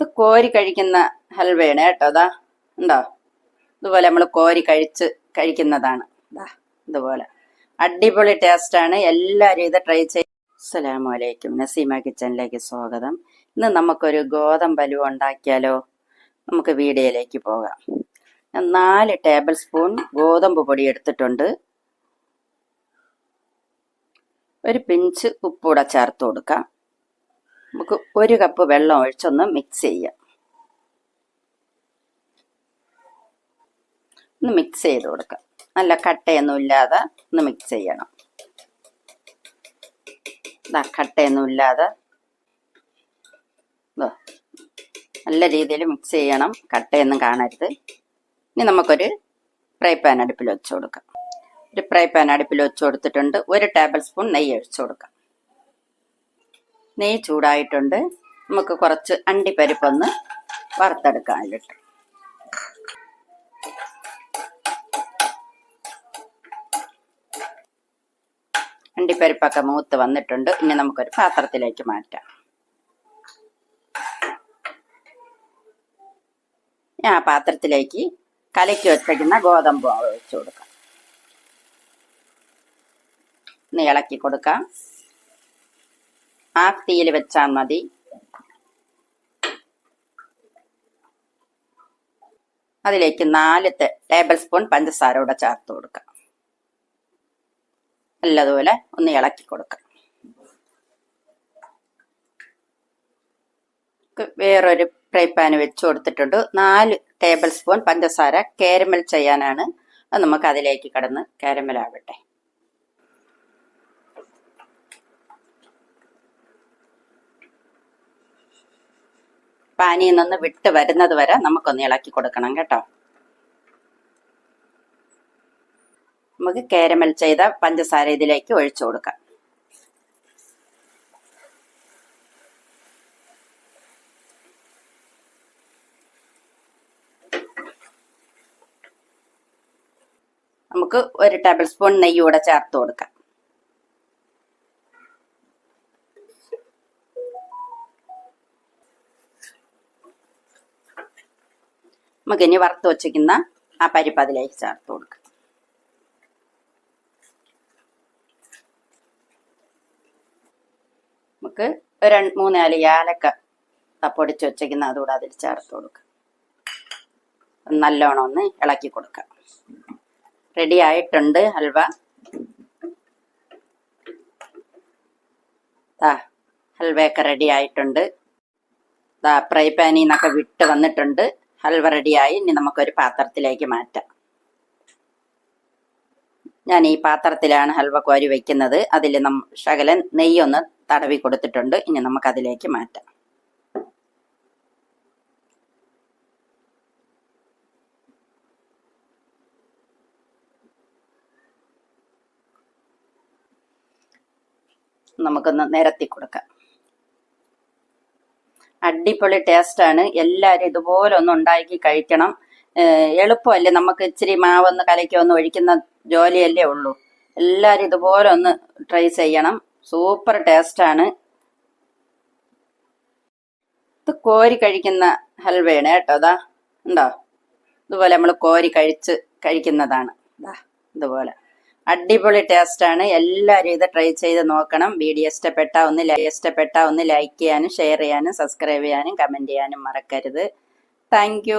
കോരി കഴിക്കുന്ന ഹൽവയാണ് കേട്ടോ. അതാ ഉണ്ടോ? ഇതുപോലെ നമ്മൾ കോരി കഴിച്ച് കഴിക്കുന്നതാണ്. ദാ ഇതുപോലെ. അടിപൊളി ടേസ്റ്റ് ആണ്. എല്ലാവരും ഇത് ട്രൈ ചെയ്യും അസ്സലാമു അലൈക്കും. നസീമ കിച്ചണിലേക്ക് സ്വാഗതം. ഇന്ന് നമുക്കൊരു ഗോതമ്പ് അലുവ ഉണ്ടാക്കിയാലോ? നമുക്ക് വീഡിയോയിലേക്ക് പോകാം. ഞാൻ നാല് ടേബിൾ സ്പൂൺ ഗോതമ്പ് പൊടി എടുത്തിട്ടുണ്ട്. ഒരു പിഞ്ച് ഉപ്പൂടെ ചേർത്ത് കൊടുക്കാം. നമുക്ക് ഒരു കപ്പ് വെള്ളം ഒഴിച്ചൊന്ന് മിക്സ് ചെയ്യാം. ഒന്ന് മിക്സ് ചെയ്ത് കൊടുക്കാം. നല്ല കട്ടയൊന്നും ഇല്ലാതെ ഒന്ന് മിക്സ് ചെയ്യണം. കട്ടയൊന്നും ഇല്ലാതെ. നല്ല രീതിയിൽ മിക്സ് ചെയ്യണം. കട്ടയൊന്നും കാണരുത്. ഇനി നമുക്കൊരു ഫ്രൈ പാൻ അടുപ്പിൽ വെച്ച് കൊടുക്കാം. ഒരു ഫ്രൈ പാൻ അടുപ്പിൽ വെച്ച് കൊടുത്തിട്ടുണ്ട്. ഒരു ടേബിൾ സ്പൂൺ നെയ്യ് ഒഴിച്ചു കൊടുക്കാം. നെയ്യ് ചൂടായിട്ടുണ്ട്. നമുക്ക് കുറച്ച് അണ്ടിപ്പരിപ്പൊന്ന് വറുത്തെടുക്കാൻ കിട്ടും അണ്ടിപ്പരിപ്പൊക്കെ മൂത്ത് വന്നിട്ടുണ്ട്. ഇനി നമുക്കൊരു പാത്രത്തിലേക്ക് മാറ്റാം. ആ പാത്രത്തിലേക്ക് കലക്കി വെച്ചിരിക്കുന്ന ഗോതമ്പ് ഒഴിച്ചു കൊടുക്കാം. ഇളക്കി കൊടുക്കാം. ആ തീയിൽ വെച്ചാൽ മതി. അതിലേക്ക് നാല് ടേബിൾ സ്പൂൺ പഞ്ചസാര കൂടെ ചേർത്ത് കൊടുക്കാം. നല്ലതുപോലെ ഒന്ന് ഇളക്കി കൊടുക്കാം. വേറൊരു ഫ്രൈ പാൻ വെച്ച് കൊടുത്തിട്ടുണ്ട്. നാല് ടേബിൾ സ്പൂൺ പഞ്ചസാര കാരമൽ ചെയ്യാനാണ്. അത് നമുക്ക് അതിലേക്ക് കടന്ന് കാരമൽ ആവട്ടെ പാനിയിൽ നിന്ന് വിട്ട് വരുന്നത് വരെ നമുക്കൊന്ന് ഇളക്കി കൊടുക്കണം കേട്ടോ. നമുക്ക് കാരമൽ ചെയ്ത പഞ്ചസാര ഇതിലേക്ക് ഒഴിച്ചു കൊടുക്കാം. നമുക്ക് ഒരു ടേബിൾ സ്പൂൺ നെയ്യ് കൂടെ ചേർത്ത് കൊടുക്കാം. നമുക്ക് ഇനി വറുത്ത് വച്ചിരിക്കുന്ന ആ പരിപ്പ് അതിലേക്ക് ചേർത്ത് കൊടുക്കുക നമുക്ക് ഒരു നാല് ഏലക്ക പൊടിച്ച് വെച്ചിരിക്കുന്ന അതുകൂടെ അതിൽ ചേർത്ത് കൊടുക്കുക നല്ലോണം ഒന്ന് ഇളക്കി കൊടുക്കുക റെഡി ആയിട്ടുണ്ട് ഹൽവ. ദാ ഹൽവയൊക്കെ റെഡി ആയിട്ടുണ്ട്. ദാ ഫ്രൈ പാനിൽ നിന്നൊക്കെ വിട്ട് വന്നിട്ടുണ്ട്. ഹൽവ റെഡിയായി ഇനി നമുക്കൊരു പാത്രത്തിലേക്ക് മാറ്റാം. ഞാൻ ഈ പാത്രത്തിലാണ് ഹൽവ കോരി വെക്കുന്നത്. അതിൽ നം ശകലൻ നെയ്യൊന്ന് തടവി കൊടുത്തിട്ടുണ്ട്. ഇനി നമുക്ക് അതിലേക്ക് മാറ്റാം. നമുക്കൊന്ന് നിരത്തി കൊടുക്കാം. അടിപൊളി ടേസ്റ്റ് ആണ്. എല്ലാവരും ഇതുപോലെ ഒന്ന് ഉണ്ടാക്കി കഴിക്കണം. എളുപ്പമല്ലേ നമുക്ക് ഇച്ചിരി മാവൊന്ന് കലക്കി ഒന്ന് ഒഴിക്കുന്ന ജോലിയല്ലേ ഉള്ളൂ. എല്ലാവരും ഇതുപോലെ ഒന്ന് ട്രൈ ചെയ്യണം. സൂപ്പർ ടേസ്റ്റ് ആണ്. ഇത് കോരി കഴിക്കുന്ന ഹൽവയാണ് കേട്ടോ. അതാ ഉണ്ടോ? ഇതുപോലെ നമ്മൾ കോരി കഴിച്ച് കഴിക്കുന്നതാണ്. ഇതുപോലെ. അടിപൊളി ടേസ്റ്റ് ആണ്. എല്ലാവരും ഇത് ട്രൈ ചെയ്ത് നോക്കണം. വീഡിയോ ഇഷ്ടപ്പെട്ട ഒന്ന് ഇഷ്ടപ്പെട്ട ഒന്ന് ലൈക്ക് ചെയ്യാനും ഷെയർ ചെയ്യാനും സബ്സ്ക്രൈബ് ചെയ്യാനും കമന്റ് ചെയ്യാനും മറക്കരുത്. താങ്ക്